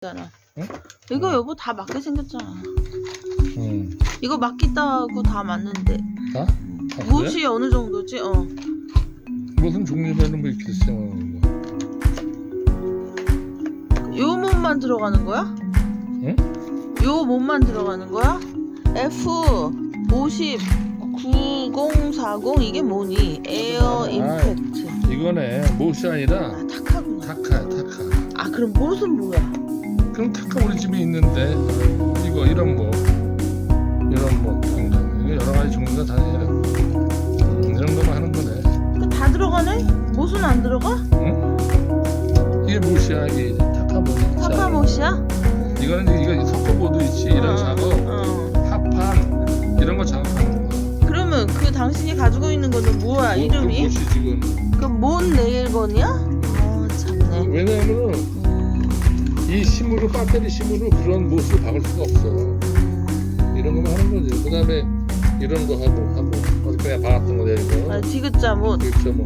있잖아. 응? 이거 여보 다 맞게 생겼잖아. 응. 이거 맞겠다고 다 맞는데. 다? 아, 무엇이 어느 정도지? 어. 무슨 종류별로 뭐 이렇게 생각하는 거? 요 몸만 들어가는 거야? 응? 요 몸만 들어가는 거야? F 50 9040 이게 뭐니? 에어 아, 임팩트. 이거네. 못이 아니라 아, 타카구나. 타카야, 타카. 아, 그럼 못은 뭐야? 그럼 타카 우리 집에 있는데 이거 이런 거 이런 뭐 등등 이거 여러 가지 종류가 다. 음, 이런 거만 하는 거네. 이거 다 들어가네? 못은 안 들어가? 응? 이게 못이야 이게 타카 못. 타카 못이야? 이거는 이거 섞어보도 있지 이런 어, 작업 어. 합판 이런 거 작업하는 거. 그러면 그 당신이 가지고 있는 거는 뭐야? 이름이? 못이 지금 그뭔 네일건이야? 어, 참네. 왜냐 심으로 배터리 심으로 그런 못을 박을 수가 없어. 이런 거만 하는 거지. 그 다음에 이런 거 하고 하고 어디 그냥 박았던 거 내리고 아, 디귿자 못. 그렇죠 뭐.